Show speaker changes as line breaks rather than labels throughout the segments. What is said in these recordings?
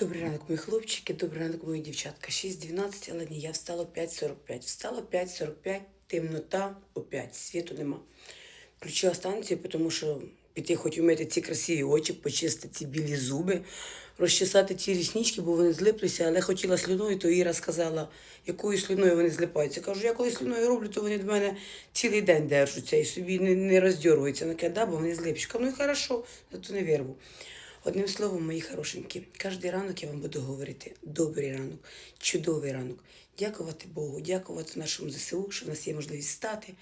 Добрий ранок, мої хлопчики, добрий ранок, мої дівчатка. 6.12, але ні, я встала 5.45. Встала 5.45, темнота опять, світу нема. Включила станцію, тому що піти хоч умити ці красиві очі, почистити ці білі зуби, розчесати ці ріснички, бо вони злиплися, але хотіла слюною, то Іра сказала, якою слюною вони злипаються. Кажу, я коли слюною роблю, то вони до мене цілий день держаться і собі не, не роздьоргуються. Каже, да, бо вони злипчика. Ну і хорошо, зато не вирву. Одним словом, мої хорошенькі, кожен ранок я вам буду говорити добрий ранок, чудовий ранок. Дякувати Богу, дякувати нашому ЗСУ, що в нас є можливість стати,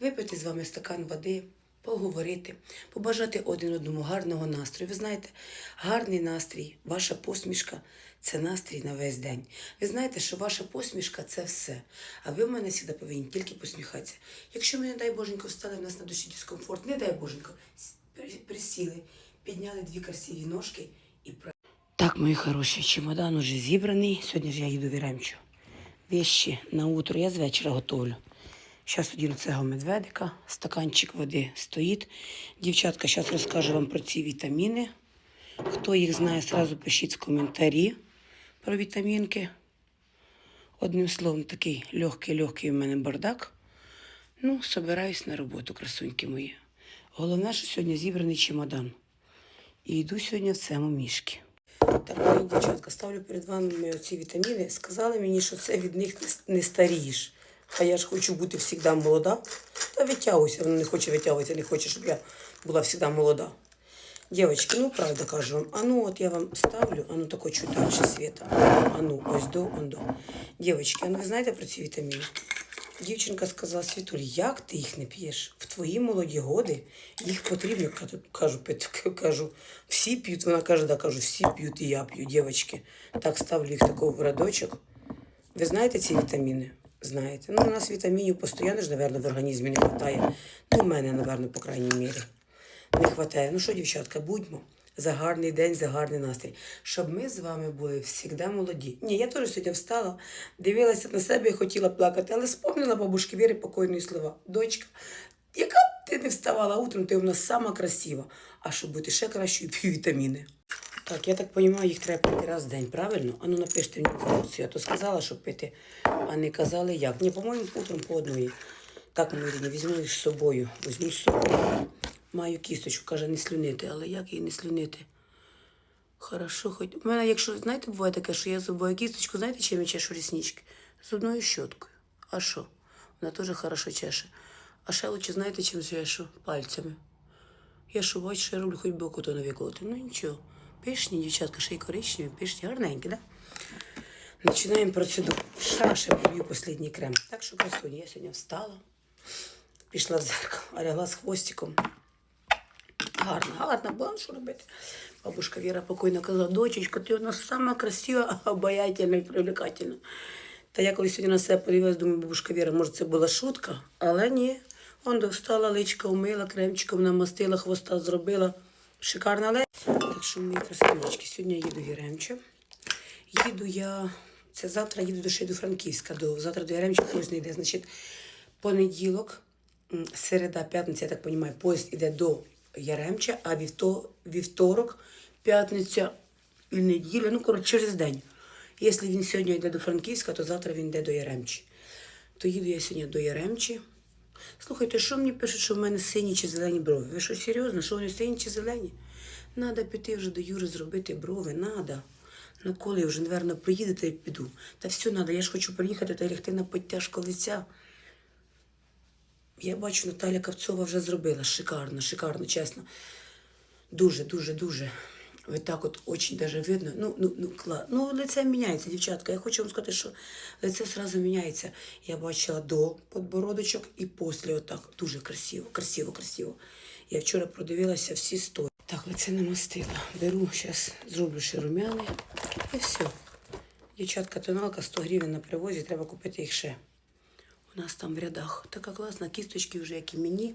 випити з вами стакан води, поговорити, побажати один одному гарного настрою. Ви знаєте, гарний настрій, ваша посмішка це настрій на весь день. Ви знаєте, що ваша посмішка це все. А ви в мене завжди повинні тільки посміхатися. Якщо ми, не дай Боженько, встали в нас на душі дискомфорт, не дай Боженько, присіли, підняли дві красиві ножки і. Так, мої хороші, чемодан уже зібраний. Сьогодні ж я їду в Іремчу. Вещі на утро я з вечора готовлю. Зараз одіну цього медведика, стаканчик води стоїть. Дівчатка, зараз розкажу вам про ці вітаміни. Хто їх знає, сразу пишіть в коментарі про вітамінки. Одним словом, такий легкий-легкий у мене бардак. Ну, собираюсь на роботу, красуньки мої. Головне, що сьогодні зібраний чемодан. І йду сьогодні в цьому мішки. Так, мої дівчатка, ставлю перед вами ці вітаміни. Сказали мені, що це від них не- старієш. А я ж хочу бути завжди молода. Та витягуйся, вона не хоче витягуватися, не хоче, щоб я була завжди молода. Дівчатки, ну правда кажу вам. А ну от я вам ставлю, а ну тако чуть далі світа. А ну, ось до, он до. Дівчатки, а ну ви знаєте про ці вітаміни? Дівчинка сказала, Світуль, як ти їх не п'єш? В твої молоді годи їх потрібно, кажу, кажу, всі п'ють. Вона каже, да, кажу, всі п'ють і я п'ю, дівчатки. Так ставлю їх такого в рядочок. Ви знаєте ці вітаміни? Знаєте. Ну, у нас вітамінів постійно ж, напевно, в організмі не вистачає. Ну, у мене, напевно, по крайній мірі. Не вистачає. Ну що, дівчатка, будьмо. За гарний день, за гарний настрій. Щоб ми з вами були завжди молоді. Ні, я теж сьогодні встала, дивилася на себе і хотіла плакати, але спомнила бабушки Віри покойної слова. Дочка, яка б ти не вставала утром, ти у нас сама красива. А щоб бути ще кращою, п'ю вітаміни. Так, я так розумію, їх треба пити раз в день, правильно? Ану напишіть мені інструкцію. А то сказала, що пити, а не казали як. Ні, по-моєму, утром по одної. Так, мої рідні, візьму їх з собою. Візьму з собою. Маю кісточку, каже, не слюнити, але як її не слюнити? Хорошо, хоч. У мене, якщо, знаєте, буває таке, що я зубою кісточку, знаєте, чим я чешу ріснички? Зубною щоткою. А що? Вона теж хорошо чеше. А ще лучше, знаєте, чим чешу? Пальцями. Я що бачу, що я роблю хоч би око на. Ну нічого. Пишні, дівчатка, ще й коричневі, пишні, гарненькі, да? Починаємо процедуру. Ще ще останній крем. Так що красуні, я сьогодні встала, пішла в зеркало, а лягла з хвостиком. Гарно, гарно, було що робити. Бабушка Віра покойно казала, дочечка, ти у нас сама красива, обаятельна і привлекательна. Та я коли сьогодні на себе подивилась, думаю, бабушка Віра, може це була шутка, але ні. Он достала личка, умила, кремчиком намастила, хвоста зробила. Шикарна ле. Так що мої красавички, сьогодні я їду Яремче. Їду я, це завтра їду до ще до Франківська, до, завтра до Яремча поїзд не йде. Значить, понеділок, середа, п'ятниця, я так розумію, поїзд іде до Яремча, а вівто, вівторок, п'ятниця і неділя, ну, коротше, через день. Якщо він сьогодні йде до Франківська, то завтра він йде до Яремчі. То їду я сьогодні до Яремчі. Слухайте, що мені пишуть, що в мене сині чи зелені брови? Ви що, серйозно? Що вони сині чи зелені? Надо піти вже до Юри зробити брови, надо. Ну коли вже, напевно, приїдете, я піду. Та все надо, я ж хочу приїхати та лягти на підтяжку лиця. Я бачу, Наталя Кавцова вже зробила. Шикарно, шикарно, чесно. Дуже, дуже, дуже. Ви так от очень даже видно. Ну, ну, ну, кла... ну, лице міняється, дівчатка. Я хочу вам сказати, що лице сразу міняється. Я бачила до подбородочок і після отак. Дуже красиво, красиво, красиво. Я вчора продивилася всі сто. Так, лице намастила. Беру, зараз зроблю ще румяни і все. Дівчатка, тоналка 100 гривень на привозі, треба купити їх ще. У нас там в рядах така класна, кісточки вже, як і мені.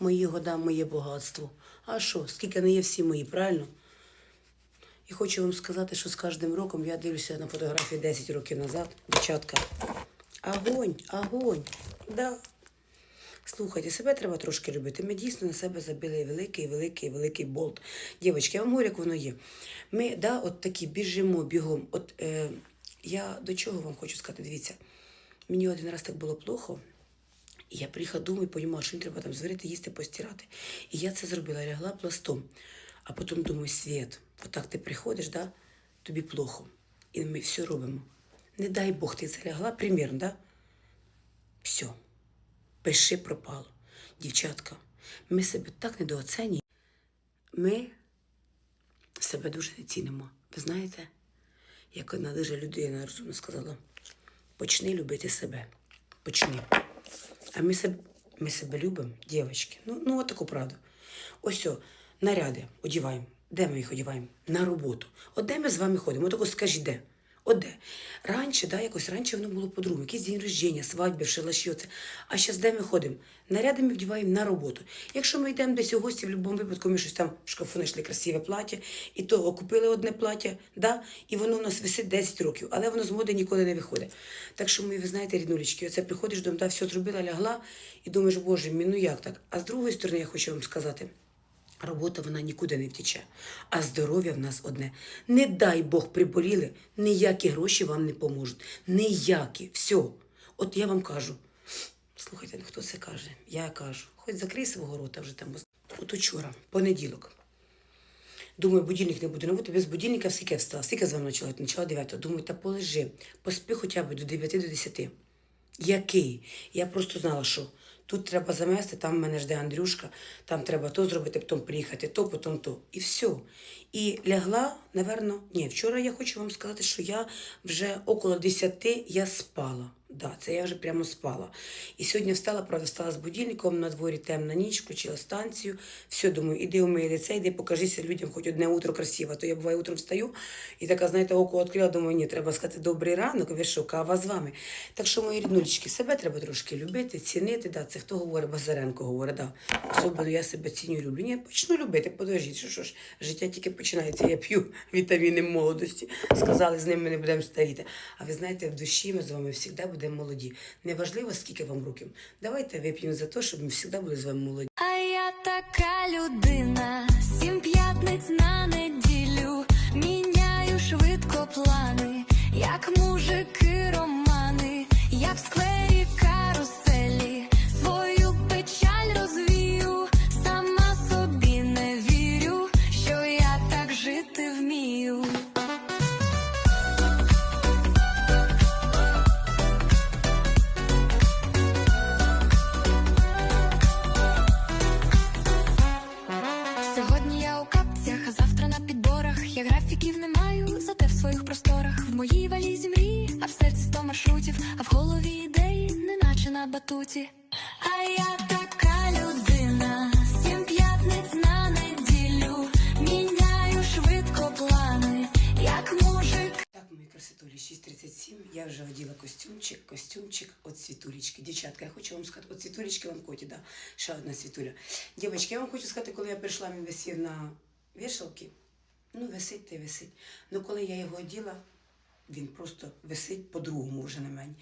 Мої года, моє багатство. А що, скільки не є всі мої, правильно? І хочу вам сказати, що з кожним роком я дивлюся на фотографії 10 років назад. Дівчатка, огонь, огонь. Да. Слухайте, себе треба трошки любити. Ми дійсно на себе забили великий, великий, великий болт. Дівчатки, я вам говорю, як воно є. Ми, да, от такі біжимо бігом. От е, я до чого вам хочу сказати, дивіться, мені один раз так було плохо. І я приїхала, думаю, понімала, що мені треба там зварити, їсти, постирати. І я це зробила, лягла пластом. А потім думаю, Світ, отак ти приходиш, да? тобі плохо. І ми все робимо. Не дай Бог, ти залягла, примірно, да? Все. Пиши пропало. Дівчатка, ми себе так недооцінюємо. Ми себе дуже не цінимо. Ви знаєте, як одна дуже людина розумно сказала, почни любити себе. Почни. А ми себе, ми себе любимо, дівчатки. Ну, ну от таку правду. Ось о, наряди одіваємо. Де ми їх одіваємо? На роботу. От де ми з вами ходимо? От скажіть, де? От де? Раніше, да, якось раніше воно було по-другому. Якийсь день рождення, свадьби, шалаші, оце. А зараз де ми ходимо? Наряди ми вдіваємо на роботу. Якщо ми йдемо десь у гості, в будь-якому випадку ми щось там в шкафу знайшли красиве плаття, і того купили одне плаття, да, і воно в нас висить 10 років, але воно з моди ніколи не виходить. Так що ми, ви знаєте, ріднулечки, оце приходиш додому, да, все зробила, лягла, і думаєш, боже мій, ну як так? А з другої сторони, я хочу вам сказати. Робота вона нікуди не втіче, а здоров'я в нас одне. Не дай Бог приболіли, ніякі гроші вам не поможуть. Ніякі. Все. От я вам кажу. Слухайте, ну хто це каже? Я кажу, хоч закрий свого рота вже там. От учора, понеділок. Думаю, будильник не буде новити. Без будильника скільки я встала? Скільки з вами почала? Почала 9. Думаю, та полежи, поспи хоча б до 9 до 10. Який? Я просто знала, що тут треба замести, там мене жде Андрюшка, там треба то зробити, потім приїхати, то, потім то. І все. І лягла, напевно, ні, вчора я хочу вам сказати, що я вже около 10 я спала. Да, це я вже прямо спала. І сьогодні встала, правда, встала з будильником, на дворі темна ніч, включила станцію. Все, думаю, іди умий лице, іди покажися людям хоч одне утро красиво. То я буває утром встаю і така, знаєте, око відкрила, думаю, ні, треба сказати добрий ранок, що, кава з вами. Так що, мої ріднулечки, себе треба трошки любити, цінити. Да, це хто говорить, Базаренко говорить, да. Особливо я себе ціню люблю. Ні, почну любити, подождіть, що, ж, життя тільки починається. Я п'ю вітаміни молодості. Сказали, з ними ми не будемо старіти. А ви знаєте, в душі ми з вами завжди будемо молоді. Неважливо, скільки вам років. Давайте вип'ємо за те, щоб ми завжди були з вами молоді.
А я така людина, сім п'ятниць на неділю, міняю швидко плани, як мужики
6.37, я вже оділа костюмчик, костюмчик от світулечки. Дівчатка, я хочу вам сказати, от світулечки вам коті, да, ще одна світуля. Дівчатки, я вам хочу сказати, коли я прийшла, він висів на вішалки. Ну, висить та й висить. Ну, коли я його оділа, він просто висить по-другому вже на мені.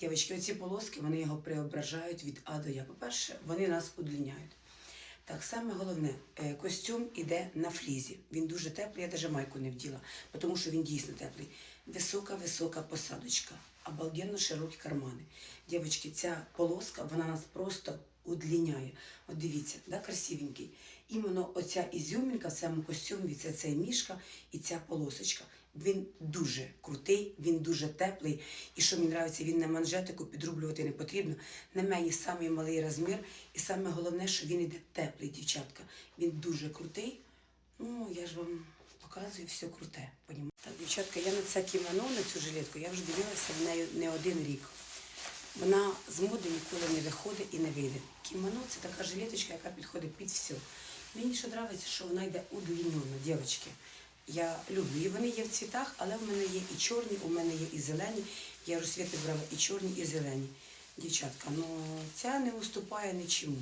Дівчатки, оці полоски вони його преображають від А до Я. По-перше, вони нас удлиняють. Так саме головне, е, костюм іде на флізі. Він дуже теплий, я навіть майку не вділа, тому що він дійсно теплий. Висока-висока посадочка, обалденно широкі кармани. Дівчатки, ця полоска, вона нас просто удлиняє. От дивіться, да, красивенький. Іменно оця ізюмінка в цьому костюмі, це цей мішка і ця полосочка. Він дуже крутий, він дуже теплий. І що мені подобається, він на манжетику підрублювати не потрібно. На мені самий малий розмір. І саме головне, що він іде теплий, дівчатка. Він дуже крутий. Ну, я ж вам показую все круте. понімаєте? Так, дівчатка, я на це кімоно, на цю жилетку, я вже дивилася в неї не один рік. Вона з моди ніколи не виходить і не вийде. Кімоно це така жилеточка, яка підходить під все. Мені ще подобається, що вона йде удлінена, дівчатки. Я люблю. І вони є в цвітах, але в мене є і чорні, у мене є і зелені. Я розсвіти брала і чорні, і зелені. Дівчатка, ну ця не уступає нічому.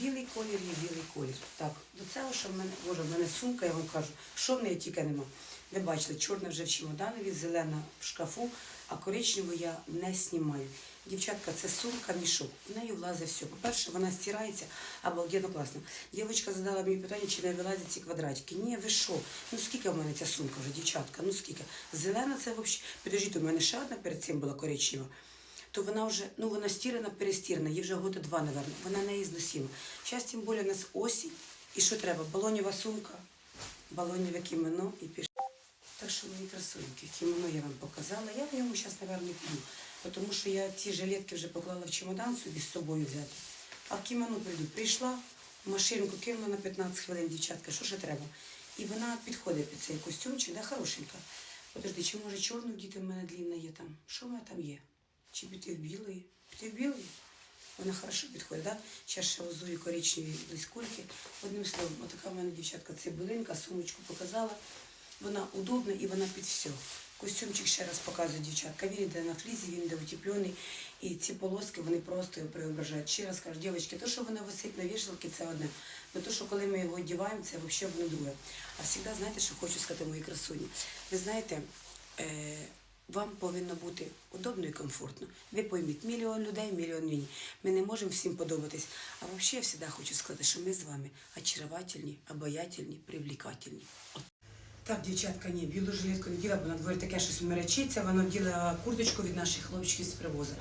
Білий колір є білий колір. Так, до цього, що в мене, боже, в мене сумка, я вам кажу, що в неї тільки нема. Ви бачили, чорна вже в чемоданові, зелена в шкафу, а коричневу я не знімаю. Дівчатка, це сумка, мішок. В неї влазить все. По-перше, вона стирається, обалденно класно. Дівчинка задала мені питання, чи не вилазять ці квадратики. Ні, ви що? Ну скільки в мене ця сумка вже, дівчатка? Ну скільки? Зелена це взагалі. Підождіть, у мене ще одна перед цим була коричнева. То вона вже, ну вона стірана, перестірана, їй вже года два, напевно. Вона не зносима. Зараз тим більше у нас осінь. І що треба? Балонєва сумка, балонєве кімено і піш. Так що мої красуньки, кімоно я вам показала. Я в ньому зараз, напевно, піду. Тому що я ці жилетки вже поклала в чемодан собі з собою взяти. А в кімоно прийду. Прийшла, машинку кинула на 15 хвилин, дівчатка, що ще треба? І вона підходить під цей костюмчик, да, хорошенька. Подожди, чи може чорну діти в мене длінна є там? Що в мене там є? Чи піти в білий? Піти в білий? Вона хорошо підходить, да? Зараз ще озую коричневі блискульки. Одним словом, отака в мене дівчатка цибулинка, сумочку показала. Вона удобна і вона під все. Костюмчик ще раз показую, дівчатка. Він йде на флізі, він йде утеплений. І ці полоски вони просто його преображають. Ще раз кажу, дівчатки, то, що воно висить на вішалці, це одне. Но то, що коли ми його одягаємо, це взагалі воно друге. А завжди, знаєте, що хочу сказати мої красуні? Ви знаєте, е, вам повинно бути удобно і комфортно. Ви пойміть, мільйон людей, мільйон мені. Ми не можемо всім подобатись. А взагалі я завжди хочу сказати, що ми з вами очаровательні, обаятельні, привлекательні. Так, дівчатка, ні, білу жилетку не діла, бо на дворі таке щось меречиться. Вона діла курточку від наших хлопчиків з привозу.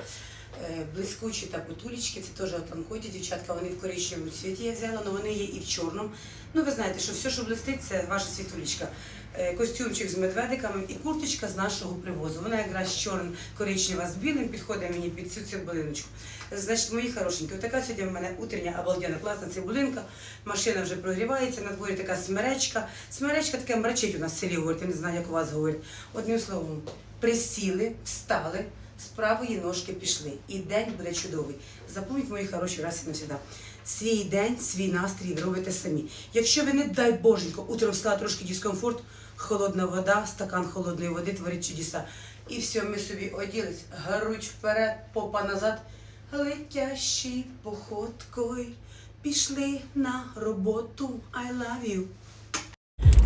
Е, блискучі та потулечки, це теж от ланкоті, дівчатка, вони в коричневому цвіті я взяла, але вони є і в чорному. Ну, ви знаєте, що все, що блистить, це ваша світулечка. Е, Костюмчик з медведиками і курточка з нашого привозу. Вона якраз чорна, коричнева з білим, підходить мені під цю цибулиночку. Значить, мої хорошенькі, така сьогодні в мене утрення обалденна класна цибулинка. Машина вже прогрівається, на дворі така смеречка. Смеречка таке мрачить у нас в селі говорить, я не знаю, як у вас говорять. Одним словом, присіли, встали, з правої ножки пішли. І день буде чудовий. Запомніть, мої хороші, раз і навсіда. Свій день, свій настрій робите самі. Якщо ви, не дай боженько, утром стала трошки дискомфорт, холодна вода, стакан холодної води творить чудеса. І все, ми собі оділись, грудь вперед, попа назад, летящий походкою пішли на роботу. I love you.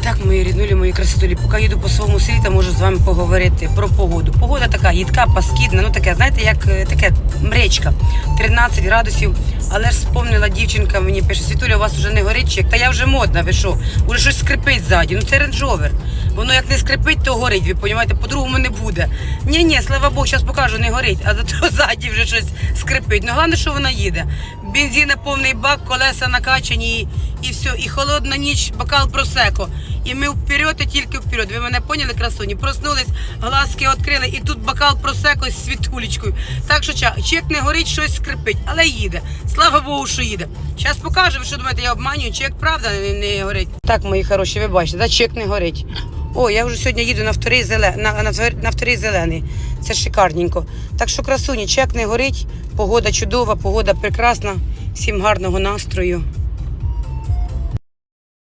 Так, мої ріднулі, мої красотулі, поки їду по своєму селі, то можу з вами поговорити про погоду. Погода така їдка, паскідна, ну таке, знаєте, як е, таке мречка, 13 градусів. Але ж спомнила дівчинка, мені пише, Світуля, у вас вже не горить чек. Та я вже модна, ви що? Уже щось скрипить ззаді. Ну це рейндж-ровер. Воно як не скрипить, то горить, ви розумієте, по-другому не буде. Ні, ні, слава Богу, зараз покажу, не горить, а зато ззаді вже щось скрипить. Ну головне, що вона їде. Бензина повний бак, колеса накачані і, все. І холодна ніч, бокал просеко. І ми вперед і тільки вперед. Ви мене поняли, красуні? Проснулись, глазки відкрили, і тут бокал просеко з світулечкою. Так що чек не горить, щось скрипить, але їде. Слава Богу, що їде. Зараз покажу, ви що думаєте, я обманюю, чек правда не, не горить. Так, мої хороші, ви бачите, да, чек не горить. О, я вже сьогодні їду на вторий, зеле... на, на, на вторий зелений. Це шикарненько. Так що, красуні, чек не горить, погода чудова, погода прекрасна. Всім гарного настрою.